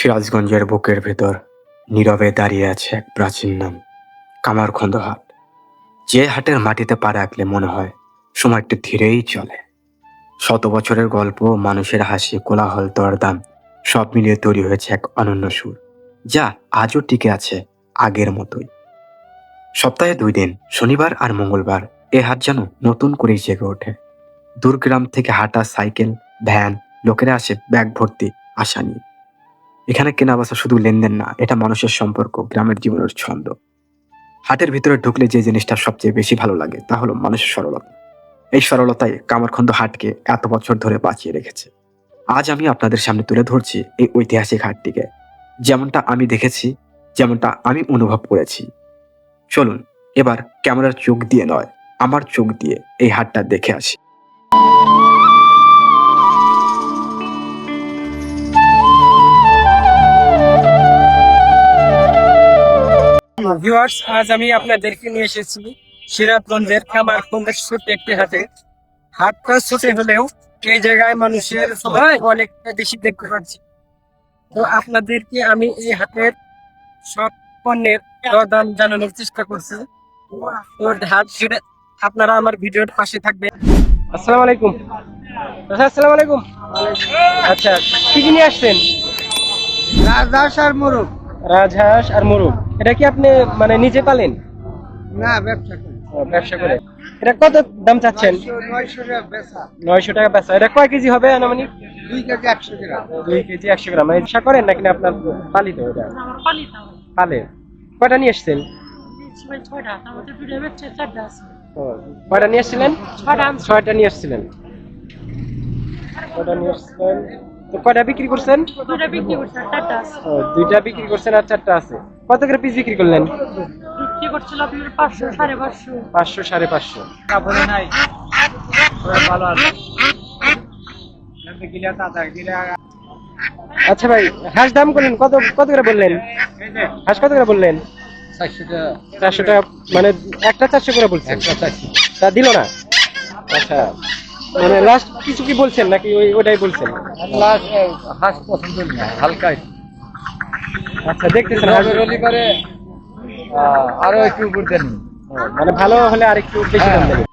সিরাজগঞ্জের বুকের ভেতর নীরবে দাঁড়িয়ে আছে এক প্রাচীন নাম কামারখন্দ হাট যে হাটের মাটিতে পা রাখলে মনে হয় সময়টি ধীরেই চলে। শত বছরের গল্প, মানুষের হাসি, কোলাহল, দরদাম, সব মিলিয়ে তৈরি হয়েছে এক অনন্য সুর, যা আজও টিকে আছে আগের মতোই। সপ্তাহে দুই দিন, শনিবার আর মঙ্গলবার, এ হাট যেন নতুন করেই জেগে ওঠে। দূরগ্রাম থেকে হাঁটা, সাইকেল, ভ্যান, লোকেরা আসে ব্যাগ ভর্তি আশা নিয়ে। এখানে কেনা বেচা শুধু লেনদেন না, এটা মানুষের সম্পর্ক, গ্রামের জীবনের ছন্দ। হাটের ভিতরে ঢুকলে যে জিনিসটা সবচেয়ে বেশি ভালো লাগে, তা হলো মানুষের সরলতা। এই সরলতাই কামারখন্দ হাটকে এত বছর ধরে বাঁচিয়ে রেখেছে। আজ আমি আপনাদের সামনে তুলে ধরছি এই ঐতিহাসিক হাটটিকে। যেমনটা আমি দেখেছি, যেমনটা আমি অনুভব করেছি। চলুন, এবার ক্যামেরার চোখ দিয়ে নয়, আমার চোখ দিয়ে এই হাটটা দেখে আসি। ভিউয়ার্স আজ আমি আপনাদেরকে নিয়ে এসেছি সিরাজগঞ্জের খামারকুন্দের ছোট্ট একটি হাটে। হাটটা ছোট হলেও এই জায়গায় মানুষের সবাই অনেকটা বেশি দেখতে পাচ্ছি। তো আপনাদেরকে আমি এই হাটের সব পণ্যের দাম জানানোর চেষ্টা করছি। তো হাট জুড়ে আপনারা আমার ভিডিওর পাশে থাকবেন। আসসালামু আলাইকুম। আচ্ছা আসসালামু আলাইকুম। আচ্ছা কি কি নিয়ে আসছেন? রাজহাঁস আর মোরগ। রাজহাঁস আর মুরগ। এটা কি আপনি মানে নিজে পালেন? না ব্যবসা করি। ব্যবসা করে। এটা কত দাম চাচ্ছেন? নয়শো- টাকা বেচা। নয়শো টাকা বেচা। এটা কয় কেজি হবে আনুমানিক? দুই কেজি একশো গ্রাম। দুই কেজি একশো গ্রাম। মানে ব্যবসা করেন নাকি না আপনার পালিত এটা? পালে। কয়টা নিয়ে এসছেন? ও, কয়টা নিয়ে এসছিলেন? ছয়টা নিয়ে এসছিলেন। কয়টা নিয়ে এসছিলেন। তো কয়টা বিক্রি করছেন? ও, দুইটা বিক্রি করছেন আর চারটা আছে। কত করে পিস বিক্রি করলেন? পাঁচশো সাড়ে পাঁচশো। আচ্ছা ভাই হাঁস দাম করলেন কত কত করে বললেন? হাঁস কত করে বললেন? চারশো টাকা। চারশো টাকা মানে একটা চারশো করে বলছেন। তা দিল না? আচ্ছা। মানে লাস্ট কিছু কি বলছেন নাকি ওই ওটাই বলছেন? হাঁস পছন্দ না হালকা আচ্ছা দেখতেছেন হাঁস। করে আরও একটু উপর দেন মানে ভালো হলে আর একটু বেশি দাম দেবে।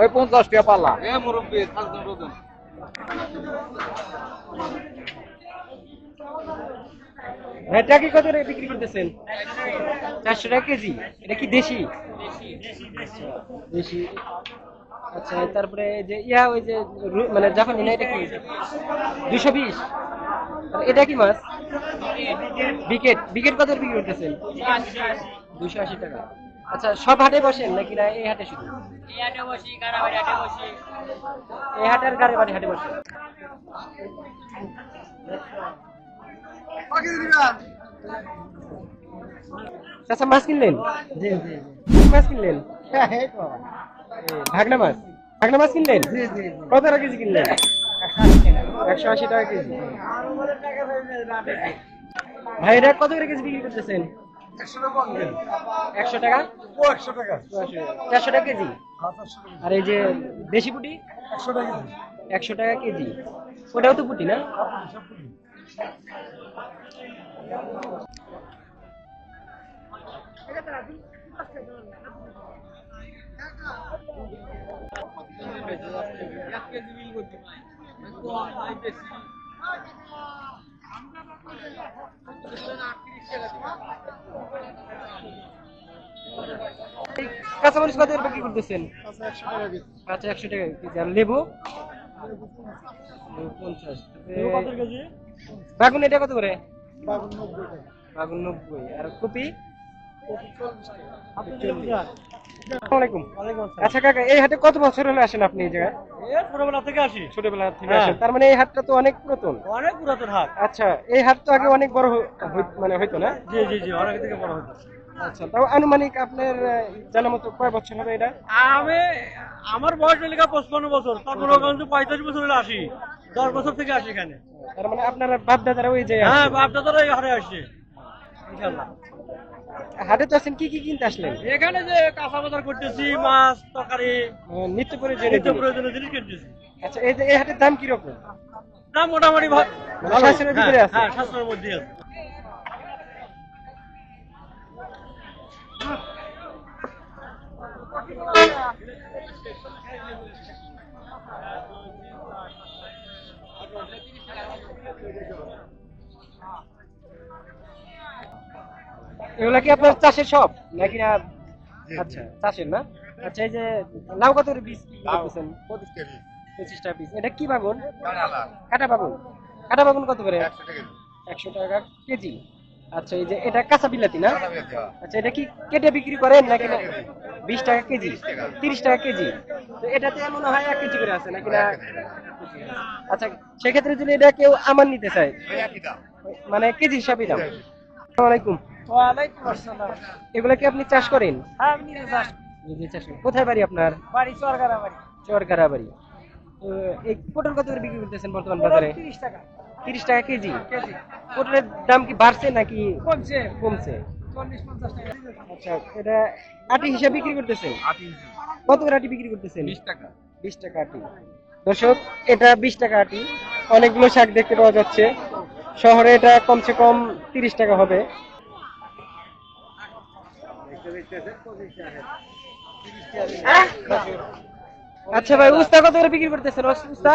ওই পঞ্চাশ টাকা পাল্লা। এটা কি কত করে বিক্রি করতেছেন? চারশো টাকা কেজি? এটা কি দেশি? দেশি। আচ্ছা তারপরে যে ইয়া ওই যে মানে যখন এটা কি? দুশো বিশ। এটা কি মাছ? বিকেট। বিকেট কত বিক্রি করতেছেন? দুশো আশি টাকা। আচ্ছা সব হাটে বসেন নাকি না এই হাটে শুধু? এই হাটে আর গাড়ি বাড়ি হাটে বসেন। আচ্ছা মাছ কিনলেন? মাছ কিনলেন? এ, ভাগনা মাছ? ভাগনা মাছ কিনলেন? জি জি কত টাকা কেজি কিনলেন? একশো আশি টাকা কেজি। ভাই এটা কত করে কেজি বিক্রি করতেছেন? একশো টাকা। একশো টাকা। চারশো টাকা কেজি? আর এই যে দেশি পুটি? একশো টাকা একশো টাকা কেজি। ওটাও তো পুটি না? এই কাঁচামরিচ কত করে বিক্রি করতেছেন? আচ্ছা একশো টাকা কেজি। আর লেবু? পঞ্চাশ। বাগুন এটা কত করে? আর কপি? আচ্ছা কাকা এই হাটে কত বছর হলে আসেন আপনি এই জায়গায়? ছোটবেলা থেকে আসি। ছোটবেলা থেকে হ্যাঁ। আসেন। তার মানে এই হাটটা তো অনেক পুরাতন। অনেক পুরাতন হাট। আচ্ছা এই হাট তো আগে অনেক বড় মানে হইতো না? জি জি জি অনেক থেকে বড় হতো আচ্ছা তাও আনুমানিক আপনার জানা মতো কয় বছর হবে এটা? আমি আমার বয়স এলাকা পঁচপান্ন বছর তারপর পঁয়তাল্লিশ বছর হলে আসি দশ বছর থেকে আসি এখানে। তার মানে আপনার বাপ দাদারা ওই যে হ্যাঁ তো এই হারে আসছে ইনশাল্লাহ। হাটে তো আছেন কি কি কিনতে আসলেন? এখানে যে কাঁচা বাজার করতেছি মাছ তরকারি নিত্য প্রয়োজনীয় নিত্য প্রয়োজনীয় জিনিস কিনতেছি। আচ্ছা এই যে এই হাটের দাম কীরকম? দাম মোটামুটি ভা- মানে সাশ্রয়ের ভিতরে হ্যাঁ, আছে? হ্যাঁ সাশ্রয়ের মধ্যে আছে। এগুলা কি আপনার চাষের সব? নাকি না? আচ্ছা চাষের না? আচ্ছা এই যে লাউ কত বীজ করতেছেন? পঁচিশ টাকা পিস এটা কি বাগুন? কাটা বাগুন? কাটা বাগুন কত করে? একশো টাকা কেজি। আচ্ছা এই যে এটা কাঁচা বিলাতি না? আচ্ছা এটা কি কেটে বিক্রি করেন নাকি না? বিশ টাকা কেজি তিরিশ টাকা কেজি। তো এটাতে মনে হয় এক কেজি করে আছে নাকি না? আচ্ছা সেক্ষেত্রে যদি এটা কেউ আমার নিতে চায় মানে কেজি হিসাবে দাম। আসসালামু আলাইকুম। ওয়ালাইকুম আসসালাম। এগুলা কি আপনি চাষ করেন? হ্যাঁ চাষ চাষ কোথায় বাড়ি আপনার? বাড়ি সরকার বাড়ি। চরগাড়া বাড়ি। এই পটল কত করে বিক্রি করতেছেন বর্তমান বাজারে? তিরিশ টাকা। তিরিশ টাকা কেজি। পটলের দাম কি বাড়ছে নাকি কমছে। কমছে? আচ্ছা এটা আটি হিসাবে বিক্রি করতেছেন? কত করে আটি বিক্রি করতেছেন? বিশ টাকা। বিশ টাকা আটি। দর্শক এটা বিশ টাকা আটি। অনেকগুলো শাক দেখতে পাওয়া যাচ্ছে। শহরে এটা কমসে কম তিরিশ টাকা হবে। আচ্ছা ভাই উস্তা কত করে বিক্রি করতেছেন? উস্তা?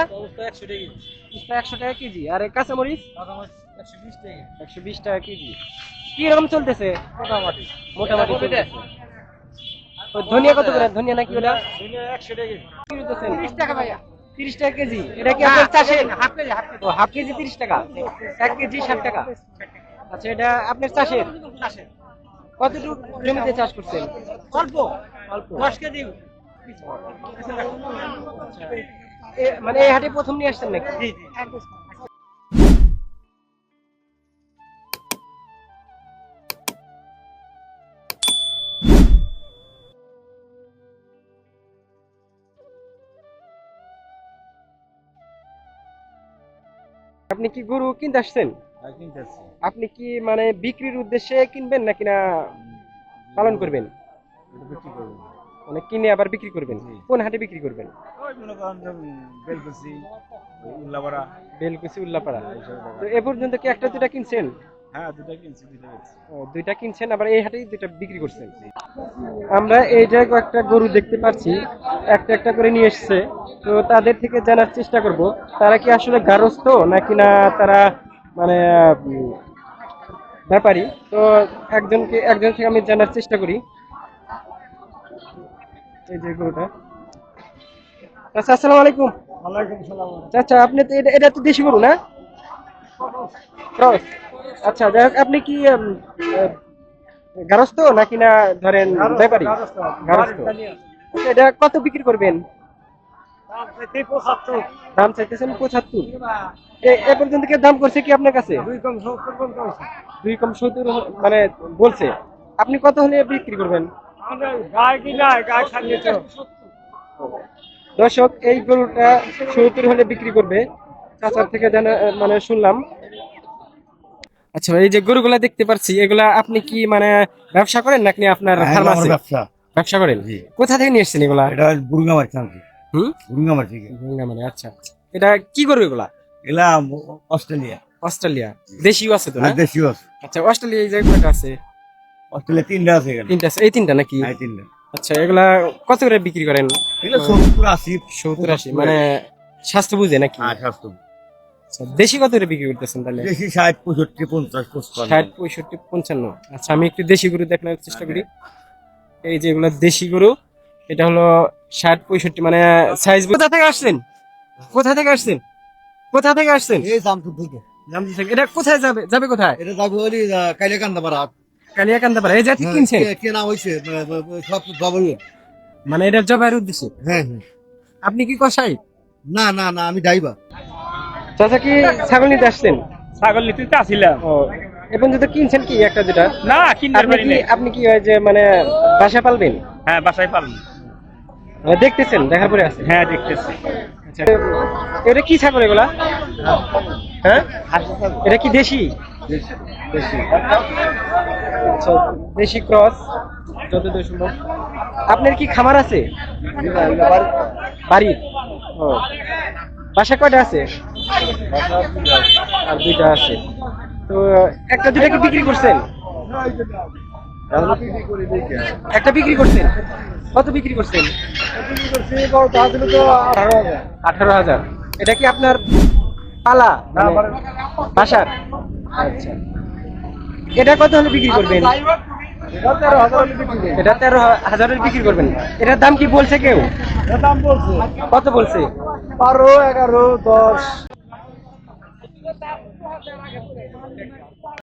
উস্তা একশো টাকা কেজি। আর কাঁচামরিচ একশো বিশ টাকা। একশো বিশ টাকা কেজি। কি রকম চলতেছে? মোটামুটি। মোটামুটি চলতেছে। ওই ধনিয়া কত করে? ধনিয়া নাকি ওটা? টাকা তিরিশ টাকা ভাইয়া। তিরিশ টাকা কেজি। এটা কি আপনার চাষের? Half kg half kg. ও হাফ কেজি তিরিশ টাকা? এক কেজি ষাট টাকা। আচ্ছা এটা আপনার চাষের? কতটুকু জমিতে চাষ করছেন? অল্প। অল্প। দশ কেজি। মানে এই হাটে প্রথম নিয়ে আসছেন নাকি? আপনি কি গরু কিনতে আসছেন? আপনি কি মানে বিক্রির উদ্দেশ্যে কিনবেন না কিনা পালন করবেন? মানে কিনে আবার বিক্রি করবেন? কোন হাটে বিক্রি করবেন? বেলকুচি উল্লাপাড়া। উল্লাপাড়া। তো এ পর্যন্ত কি একটা দুটা কিনছেন? হ্যাঁ কিনছি বেচছি ও, দুইটা কিনছেন আবার এই হাটেই দুইটা বিক্রি করছেন। আমরা এই জায়গায় কয়েকটা গরু দেখতে পাচ্ছি একটা একটা করে নিয়ে এসছে। তো তাদের থেকে জানার চেষ্টা করব তারা কি আসলে গারস্থ নাকি না তারা মানে ব্যাপারী? তো একজনকে একজন থেকে আমি জানার চেষ্টা করি। এই যে গরুটা। আচ্ছা আসসালামু আলাইকুম। ওয়ালাইকুম সালাম। আচ্ছা আপনি তো এটা এটা তো দেশি গরু না? ক্রস আচ্ছা যাই হোক আপনি কি গারস্থ নাকি না ধরেন ব্যাপারী গারস্থ এটা কত বিক্রি করবেন? দাম চাইতেছেন পঁচাত্তর। এ- পর্যন্ত কি দাম করছে কি আপনার কাছে? দুই কম সত্তর মানে বলছে। আপনি কত হলে বিক্রি করবেন? দর্শক এই গরুটা সত্তর হলে বিক্রি করবে। চাচার থেকে জানা মানে শুনলাম। আচ্ছা এই যে গরুগুলা দেখতে পাচ্ছি এগুলা আপনি কি মানে ব্যবসা করেন নাকি আপনার ফার্ম আছে ব্যবসা। ব্যবসা করেন? কোথা থেকে নিয়ে এসেছেন এগুলা? এটা বুড়িঙ্গামার চান্সি হুম? বুড়িঙ্গামার থেকে। মানে আচ্ছা। এটা কি গরু এগুলা? এলা অস্ট্রেলিয়া। অস্ট্রেলিয়া। দেশিও আছে তো না? আর দেশীয় আছে। আচ্ছা অস্ট্রেলিয়া এই জায়গায় কয়টা আছে? অস্ট্রেলিয়া তিনটা আছে এখানে। তিনটা আছে। এই তিনটা নাকি? হ্যাঁ তিনটা। আচ্ছা এগুলা কত করে বিক্রি করেন? এগুলো সত্তর আশি। সত্তর আশি মানে স্বাস্থ্য বুঝে নাকি? হ্যাঁ স্বাস্থ্য আচ্ছা, দেশি কত করে বিক্রি করতেছেন তাহলে? দেশি ষাট পঁয়ষট্টি পঞ্চাশ পঁচপান্ন। ষাট পঁয়ষট্টি পঞ্চান্ন। আচ্ছা আমি একটু দেশি গরু দেখানোর চেষ্টা করি। এই যে এগুলো দেশি গরু এটা হলো ষাট পঁয়ষট্টি মানে সাইজ কোথা থেকে আসছেন? কোথা থেকে আসছেন? কোথা থেকে আসছেন? এই জামপুর থেকে। জামদি থেকে। এটা কোথায় যাবে? যাবে কোথায়? এটা যাবে ওই কাইলেকান্দা পাড়া কালিয়াকান্দা পাড়া এই জাতি কিনছেন? কেনা হয়েছে সব ডবল মানে এটা জবাইয়ের উদ্দেশ্যে? হ্যাঁ হ্যাঁ। আপনি কি কষাই না না না আমি ড্রাইভার চাচা কি ছাগল নিতে আসছেন ছাগল নিতে তো আসিলাম। ও এখন যদি কিনছেন কি একটা যেটা না কিনতে আপনি পারি কি নাই। আপনি কি ওই যে মানে বাসা পালবেন? হ্যাঁ বাসায় মানে দেখতেছেন দেখার পরে আছে হ্যাঁ দেখতেছি। আচ্ছা এটা কি ছাগল এগুলা? হ্যাঁ? এটা কি দেশি? দেশি। আচ্ছা দেশি ক্রস যতদূর সম্ভব। আপনার কি খামার আছে? বাড়ি? ও বাসা কয়টা আছে? আর দুইটা আছে। তো, একটা দুইটা কি বিক্রি করছেন? একটা বিক্রি করছেন? কত বিক্রি করছেন? আঠারো হাজার। এটা কি আপনার পালা? মানে বাসার? আচ্ছা। এটা কত হলে বিক্রি করবেন? এটা তেরো হাজারের বিক্রি করবেন। এটার দাম কি বলছে কেউ? দাম বলছে কত বলছে? বারো এগারো দশ।